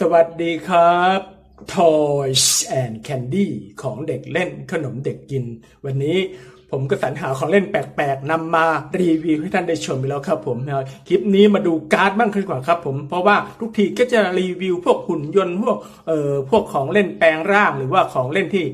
สวัสดีครับ Toys and Candy ของเด็กเล่นขนมเด็กกิน วันนี้ ผมก็สรรหาของเล่นแปลกๆนำมารีวิวให้ท่านได้ชมไปแล้วครับผมนะคลิปนี้มาดูการ์ดบ้างดีกว่าครับผมเพราะว่าทุกทีก็จะรีวิวพวกหุ่นยนต์พวกเอ่อพวกของเล่นแปลงร่าง หรือว่าของเล่นที่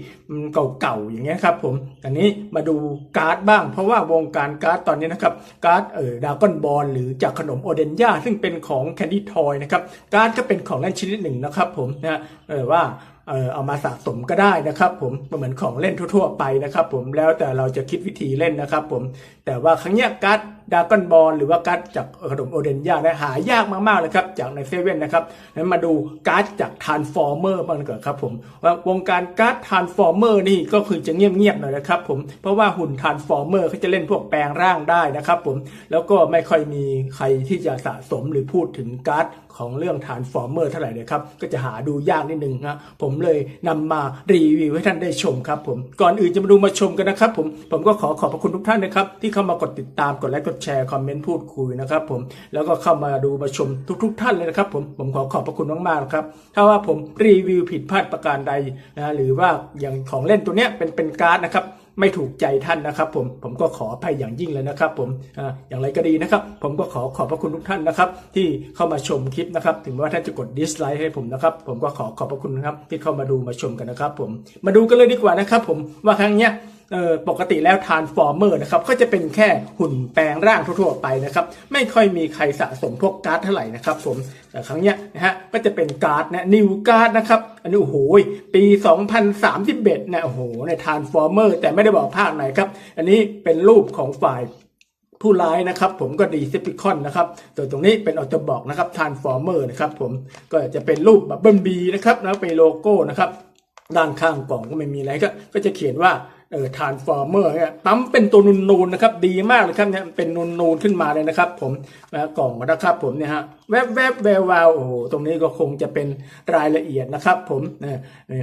เก่าๆอย่างเงี้ยครับผมอันนี้มาดูการ์ดบ้าง เพราะว่าวงการการ์ดตอนนี้นะครับการ์ดเอ่อดากอนบอลหรือจากขนมโอเดนย่าซึ่งเป็นของแคนดี้ทอยนะครับการ์ดก็เป็นของเล่นชนิดหนึ่งนะครับผมนะเออว่า เออเอามาสะสมก็ได้นะครับผมเหมือนของเล่นทั่วๆไปนะครับผมแล้วแต่เราจะคิดวิธีเล่นนะครับผมแต่ว่าครั้งเนี้ยการ์ดดากอนบอลหรือว่าการ์ดจากขนมโอเดนย่านี่ยหายากมากๆเลยครับจากในเซเว่นนะครับนั้นมาดูการ์ดจากทานฟอร์เมอร์บ้างก่อนครับผมว่าวงการการ์ดทานฟอร์เมอร์นี่ก็คือจะเงียบๆหน่อยนะครับผมเพราะว่าหุ่นทานฟอร์เมอร์เขาจะเล่นพวกแปลงร่างได้นะครับผมแล้วก็ไม่ค่อยมีใครที่จะสะสมหรือพูดถึงการ์ดของเรื่องฐานฟอร์เมอร์เท่าไหร่เลยครับ ก็จะหาดูยากนิดนึงนะผมเลยนำมารีวิวให้ท่านได้ชมครับผม ก่อนอื่นจะมาดูมาชมกันนะครับผม ผมก็ขอขอบพระคุณทุกท่านนะครับ ที่เข้ามากดติดตาม กดไลค์ กดแชร์คอมเมนต์พูดคุยนะครับผมแล้วก็เข้ามาดูมาชมทุกๆท่านเลยนะครับผมผมขอขอบพระคุณมากๆนะครับถ้าว่าผมรีวิวผิดพลาดประการใดนะหรือว่าอย่างของเล่นตัวเนี้ยเป็นเป็นการ์ดนะครับไม่ถูกใจท่านนะครับ ผมผมก็ขออภัยอย่างยิ่งเลยนะครับ ผมออย่างไรก็ดีนะครับ ผมก็ขอขอบพระคุณทุกท่านนะครับ ที่เข้ามาชมคลิปนะครับ ถึงว่าท่านจะกดดิสไลค์ให้ผมนะครับ ผมก็ขอขอบพระคุณนะครับ ที่เข้ามาดูมาชมกันนะครับ ผมมาดูกันเลยดีกว่านะครับ ผมว่าครั้งเนี้ย ปกติแล้วทานฟอร์เมอร์นะครับก็จะเป็นแค่หุ่นแปลงร่างทั่วๆไปนะครับไม่ค่อยมีใครสะสมพวกการ์ดเท่าไหร่นะครับผมแต่ครั้งเนี้ยนะฮะก็จะเป็นการ์ดนะนิวการ์ดนะครับอันนี้โอ้โหปี 2031เนี่ยโอ้โหในทานฟอร์เมอร์แต่ไม่ได้บอกภาคไหนครับอันนี้เป็นรูปของฝ่ายผู้ร้ายนะครับผมก็ดีเซปิคอนนะครับตัวตรงนี้เป็นออโตบอกนะครับทานฟอร์เมอร์นะครับผมก็จะเป็นรูปบับเบิลบีนะครับแล้วเป็นโลโก้นะครับด้านข้างกล่องก็ไม่มีอะไรก็ก็จะเขียนว่า เออทานฟอร์เมอร์เนี่ยปั๊มเป็นตัวนูนๆนะครับดีมากเลยครับเนี่ยเป็นนูนๆขึ้นมาเลยนะครับ ผมนะกล่องนะครับผมเนี่ยฮะแวบแวบแวววาวโอ้โหตรงนี้ก็คงจะเป็นรายละเอียดนะครับ ผมเนี่ย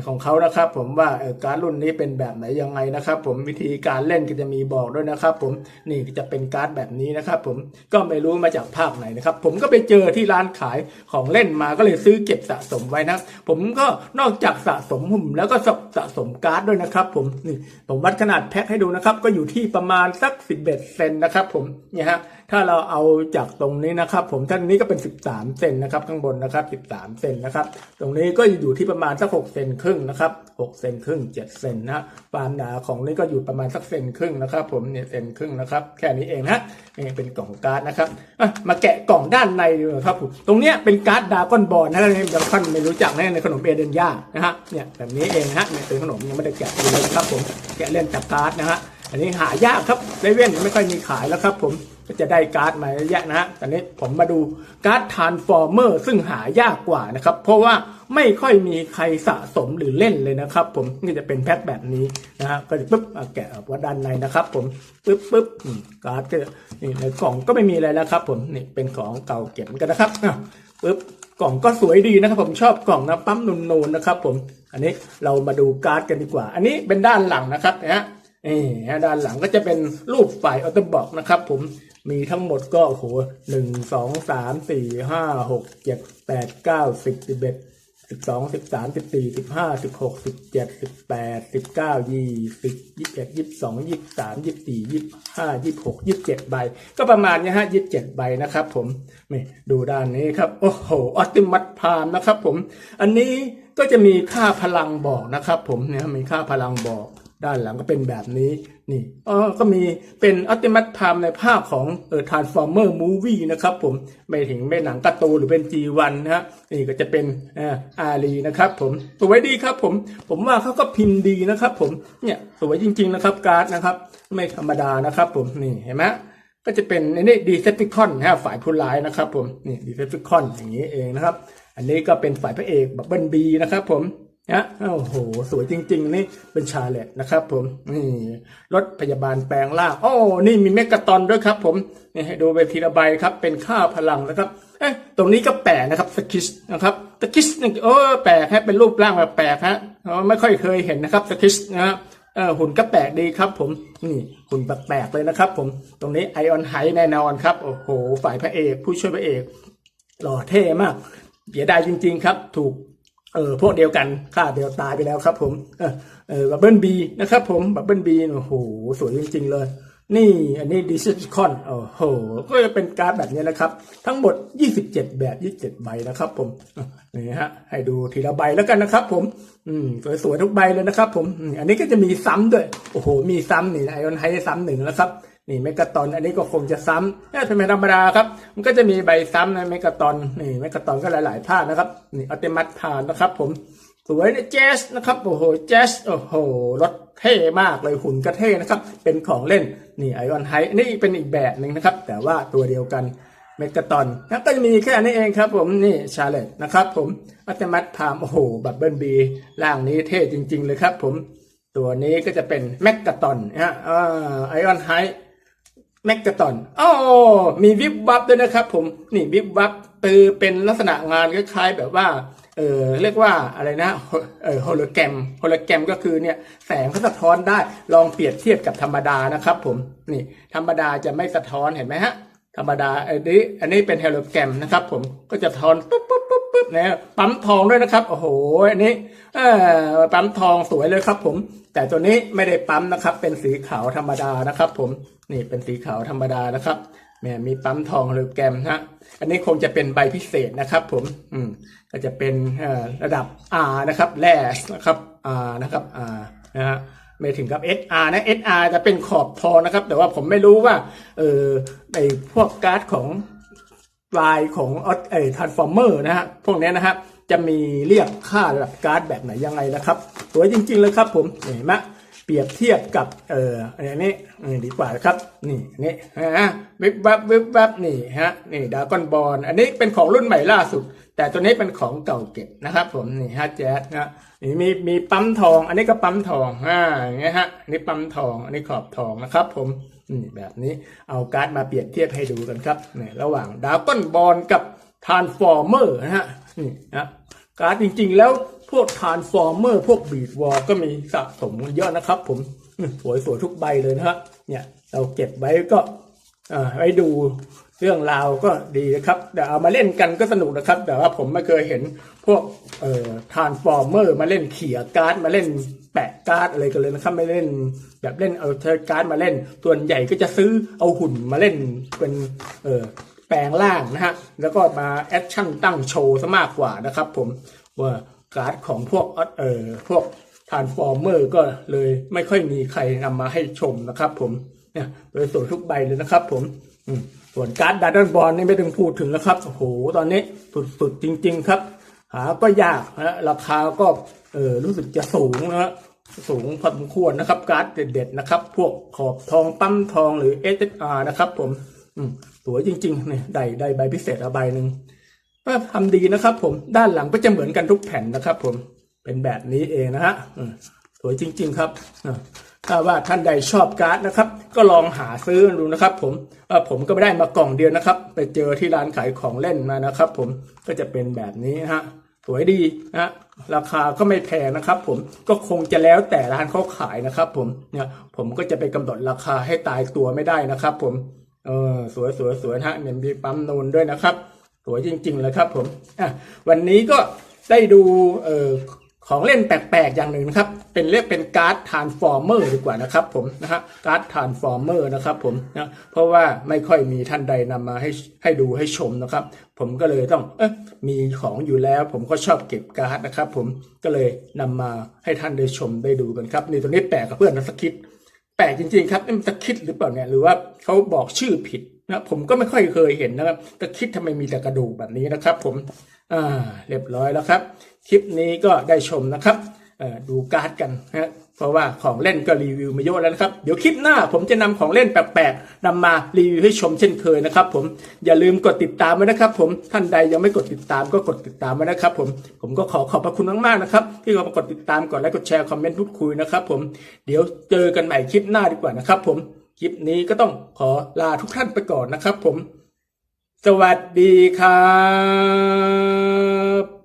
ของเขานะครับ ผมว่าเออการดรุ่นนี้เป็นแบบไหนยังไงนะครับ ผมวิธีการเล่นก็จะมีบอกด้วยนะครับ ผมนี่จะเป็นการ์ดแบบนี้นะครับ ผมก็ไม่รู้มาจากภาคไหนนะครับ ผมก็ไปเจอที่ร้านขายของเล่นมาก็เลยซื้อเก็บสะสมไว้นะ ผมก็นอกจากสะสมหุ่มแล้วก็สะสะสมการ์ดด้วยนะครับ ผมนี่ผมวัดขนาดแพ็คให้ดูนะครับ ก็อยู่ที่ประมาณสัก 11 เซนนะครับ ผมเนี่ยฮะถ้าเราเอาจากตรงนี้นะครับ ผมท่านนี้ก็เป็น 13 เซนนะครับ ข้างบนนะครับ 13 เซนนะครับ ตรงนี้ก็อยู่ที่ประมาณสัก 6 เซนครึ่งนะครับ 6เซนครึ่ง7เซนนะความหนาของนี่ก็อยู่ประมาณสักเซนครึ่งนะครับ ผมเนี่ยเซนครึ่งนะครับ แค่นี้เองนะนี่เป็นกล่องการ์ดนะครับมาแกะกล่องด้านในดูนะครับผมตรงเนี้ยเป็นการ์ดดากอนบอลนะท่านท่านไม่รู้จักน่ในขนมเอเดนย่านะฮะเนี่ยแบบนี้เองนะฮะเนี่ยเป็นขนมยังไม่ได้แกะดูเลยครับผมแกะเล่นจากการ์ดนะฮะ อันนี้หายากครับเซเว่นไม่ค่อยมีขายแล้วครับ ผมก็จะได้การ์ดมาเยอะนะฮะตอนนี้ผมมาดูการ์ดทานฟอร์เมอร์ซึ่งหายากกว่านะครับ เพราะว่าไม่ค่อยมีใครสะสมหรือเล่นเลยนะครับ ผมนี่จะเป็นแพ็คแบบนี้นะฮะก็จะปุ๊บแกะออกว่าด้านในนะครับ ผมปุ๊บปุ๊บการ์ดก็นี่ในกล่องก็ไม่มีอะไรแล้วครับ ผมนี่เป็นของเก่าเก็บกันนะครับปุ๊บกล่องก็สวยดีนะครับ ผมชอบกล่องนะปั๊มนูนๆนะครับ ผม อันนี้เรามาดูการ์ดกันดีกว่า อันนี้เป็นด้านหลังนะครับนะฮะ นี่ฮะด้านหลังก็จะเป็นรูปฝ่ายออโตบอกนะครับผมมีทั้งหมดก็โหหนึ่งสองสามสี่ห้าหกเจ็ดแปดเก้าสิบสิบเอ็ดสิบสองสิบสามสิบสี่สิบห้าสิบหกสิบเจ็ดสิบแปดสิบเก้ายี่สิบยี่สิบเอ็ดยี่สิบสองยี่สิบสามยี่สิบสี่ยี่สิบห้ายี่สิบหกยี่สิบเจ็ดใบ ก็ประมาณนี้ฮะยี่สิบเจ็ดใบนะครับผมนี่ดูด้านนี้ครับ โอ้โหออติมัตพามนะครับผม อันนี้ก็จะมีค่าพลังบอกนะครับผมเนี่ยมีค่าพลังบอก ด้านหลังก็เป็นแบบนี้นี่อ๋อก็มีเป็นอัติมัตพามในภาคของเอ่อ Transformer Movie นะครับผมไม่ถึงไม่หนังกร์ตูนหรือเป็น G1 นะฮะนี่ก็จะเป็นอ่าอารีนะครับผมสวยดีครับผมผมว่าเขาก็พิมพ์ดีนะครับผมเนี่ยสวยจริง ๆนะครับการ์ดนะครับ ไม่ธรรมดานะครับผมนี่เห็นไหมก็จะเป็นอันนี้ดีเซปติคอนนะฮะฝ่ายผู้ร้ายนะครับผมนี่ดีเซปติคอนอย่างนี้เองนะครับ อันนี้ก็เป็นฝ่ายพระเอกบับเบิลบีนะครับผม นะโอ้โห สวยจริง ๆ นี่เป็นชาเลตนะครับ ผมนี่รถพยาบาลแปลงร่างโอ้นี่มีเมกะตอนด้วยครับ ผมนี่ให้ดูไปทีละใบครับ เป็นค่าพลังนะครับเอ๊ะตรงนี้ก็แปลกนะครับสกิสนะครับสกิสนี่เออแปลกฮะเป็นรูปร่างแบบแปลกฮะไม่ค่อยเคยเห็นนะครับสกิสนะฮะเออหุ่นก็แปลกดีครับผมนี่หุ่นแปลกๆเลยนะครับ ผมตรงนี้ไอออนไฮแน่นอนครับโอ้โห ฝ่ายพระเอก ผู้ช่วยพระเอก หล่อเท่มากเสียดายจริง ๆ ครับ ถูก เออพวกเดียวกันฆ่าเดียวตายไปแล้วครับ ผมเออเออบับเบิลบีนะครับ ผมบับเบิลบีโอ้โหสวยจริงๆเลย นี่อันนี้ดิจิคอนโอ้โหก็จะเป็นการ์ดแบบนี้นะครับ ทั้งหมด 27 แบบ 27 ใบนะครับ ผมนี่ฮะให้ดูทีละใบแล้วกันนะครับ ผม อืมสวยๆทุกใบเลยนะครับ ผมอันนี้ก็จะมีซ้ำด้วยโอ้โห มีซ้ำนี่ไอออนไฮซ้ำหนึ่งแล้วครับ นี่เมกะตอนอันนี้ก็คงจะซ้ำนี่เป็นธรรมดาครับ มันก็จะมีใบซ้ำนะเมกะตอนนี่เมกะตอนก็หลายๆภาคนะครับนี่อัติมัตพานนะครับ ผมสวยนะแจ๊สนะครับโอ้โหแจ๊สโอ้โหรถเท่มากเลยหุ่นก็เท่นะครับ เป็นของเล่นนี่ไอออนไฮนี่เป็นอีกแบบหนึ่งนะครับ แต่ว่าตัวเดียวกันเมกะตอนแล้วก็จะมีแค่นี้เองครับผมนี่ชาเลตนะครับ ผมอัตมัตพามโอ้โหบับเบิลบีร่างนี้เท่จริง ๆ เลยครับ ผมตัวนี้ก็จะเป็นแมกกาตอนนะฮะอ่าไอออนไฮ แมกกาตอนอ๋อมีวิบวับด้วยนะครับ ผมนี่วิบวับคือเป็นลักษณะงานคล้ายๆแบบว่าเออเรียกว่าอะไรนะเออโฮโลแกรมโฮโลแกรมก็คือเนี่ยแสงเขาสะท้อนได้ลองเปรียบเทียบกับธรรมดานะครับ ผมนี่ธรรมดาจะไม่สะท้อนเห็นไหมฮะ ธรรมดาอันนี้อันนี้เป็นโฮโลแกรมนะครับ ผมก็จะทอนปุ๊บปุ๊บปุ๊บปุ๊บนะปั๊มทองด้วยนะครับ โอ้โหอันนี้เออปั๊มทองสวยเลยครับ ผม แต่ตัวนี้ไม่ได้ปั๊มนะครับ เป็นสีขาวธรรมดานะครับ ผมนี่เป็นสีขาวธรรมดานะครับแหมมีปั๊มทองโฮโลแกรมนะฮะอันนี้คงจะเป็นใบพิเศษนะครับ ผม อืมก็จะเป็นระดับ R นะครับแร่นะครับ R นะครับ R นะฮะ ไม่ถึงกับ SR นะ SR จะเป็นขอบพอนะครับ แต่ว่าผมไม่รู้ว่าเออในพวกการ์ดของลายของออทรานส์ฟอร์เมอร์นะฮะพวกนี้นะฮะจะมีเรียกค่าระดับการ์ดแบบไหนยังไงนะครับสวยจริงๆเลยครับผมเห็นไหม เปรียบเทียบกับเอ่ออันนี้นี่ดีกว่าครับนี่นี่ฮะวิบวับวิบวับนี่ฮะนี่ดากอนบอลอันนี้เป็นของรุ่นใหม่ล่าสุด แต่ตัวนี้เป็นของเก่าเก็บนะครับ ผมนี่ฮะแจ๊สนะนี่มีมีปั๊มทอง อันนี้ก็ปั๊มทองอ่าอย่างเงี้ยฮะอันนี้ปั๊มทอง อันนี้ขอบทองนะครับ ผมนี่แบบนี้เอาการ์ดมาเปรียบเทียบให้ดูกันครับนี่ระหว่างดากอนบอลกับทรานฟอร์เมอร์นะฮะนี่นะการ์ดจริง ๆ แล้ว พวกทานส์ฟอร์เมอร์พวกบีดวอลก็มีสะสมเยอะนะครับ ผมสวยสวยทุกใบเลยนะฮะเนี่ย เราเก็บไว้ก็ไว้ดูเรื่องราวก็ดีนะครับแต่เอามาเล่นกันก็สนุกนะครับ แต่ว่าผมไม่เคยเห็นพวกเอ่อทรานส์ฟอร์เมอร์มาเล่นเขี่ยการ์ดมาเล่นแปะการ์ดอะไรกันเลยนะครับ ไม่เล่นแบบเล่นเอาเธอการ์ดมาเล่น ส่วนใหญ่ก็จะซื้อเอาหุ่นมาเล่นเป็นเออแปลงร่างนะฮะแล้วก็มาแอคชั่นตั้งโชว์ซะมากกว่านะครับ ผมว่า การ์ดของพวกเอ่อพวกทานฟอร์เมอร์ก็เลยไม่ค่อยมีใครนำมาให้ชมนะครับผมเนี่ยโดยส่วนทุกใบเลยนะครับผมส่วนการ์ดดัตเดิลบอลนี่ไม่ต้องพูดถึงแล้วครับ โอ้โห ตอนนี้สุดๆจริง ๆ ครับ หาก็ยากนะราคาก็เออรู้สึกจะสูงนะฮะสูงพอสมควรนะครับ การ์ดเด็ดๆนะครับ พวกขอบทองปั๊มทองหรือ SSR นะครับผมอืมสวยจริงๆเนี่ยได้ได้ใบพิเศษอะใบหนึ่ง ก็ทำดีนะครับ ผมด้านหลังก็จะเหมือนกันทุกแผ่นนะครับ ผมเป็นแบบนี้เองนะฮะสวยจริง ๆ ครับถ้าว่าท่านใดชอบการ์ดนะครับ ก็ลองหาซื้อดูนะครับ ผมผมก็ไม่ได้มากล่องเดียวนะครับ ไปเจอที่ร้านขายของเล่นมานะครับ ผมก็จะเป็นแบบนี้ฮะสวยดีนะราคาก็ไม่แพงนะครับ ผมก็คงจะแล้วแต่ร้านเขาขายนะครับ ผมเนี่ยผมก็จะไปกำหนดราคาให้ตายตัวไม่ได้นะครับ ผมเออสวยสวยสวยนะฮะเนี่ยมีปั๊มนูนด้วยนะครับ สวยจริงๆเลยครับผมอะวันนี้ก็ได้ดูเอ่อของเล่นแปลกๆอย่างหนึ่งนะครับ เป็นเรียกเป็นการ์ดทานฟอร์เมอร์ดีกว่านะครับผมนะฮะการ์ดทานฟอร์เมอร์นะครับผมนะเพราะว่าไม่ค่อยมีท่านใดนำมาให้ให้ดูให้ชมนะครับ ผมก็เลยต้องเอะมีของอยู่แล้ว ผมก็ชอบเก็บการ์ดนะครับ ผมก็เลยนำมาให้ท่านได้ชมได้ดูกันครับนี่ตัวนี้แปลกกับเพื่อนนะสกิทแปลกจริงๆครับนี่มันตะคิดหรือเปล่าเนี่ยหรือว่าเขาบอกชื่อผิด นะผมก็ไม่ค่อยเคยเห็นนะครับตะคิดทำไมมีแต่กระดูกแบบนี้นะครับ ผมอ่าเรียบร้อยแล้วครับ คลิปนี้ก็ได้ชมนะครับดูการ์ดกันนะเพราะว่าของเล่นก็รีวิวมาเยอะแล้วนะครับ เดี๋ยวคลิปหน้าผมจะนำของเล่นแปลกๆนำมารีวิวให้ชมเช่นเคยนะครับ ผมอย่าลืมกดติดตามไว้นะครับ ผมท่านใดยังไม่กดติดตามก็กดติดตามไว้นะครับ ผมผมก็ขอขอบพระคุณมากๆนะครับ ที่เข้ามากดติดตามก่อนและกดแชร์คอมเมนต์พูดคุยนะครับ ผมเดี๋ยวเจอกันใหม่คลิปหน้าดีกว่านะครับ ผม คลิปนี้ก็ต้องขอลาทุกท่านไปก่อนนะครับผม สวัสดีครับ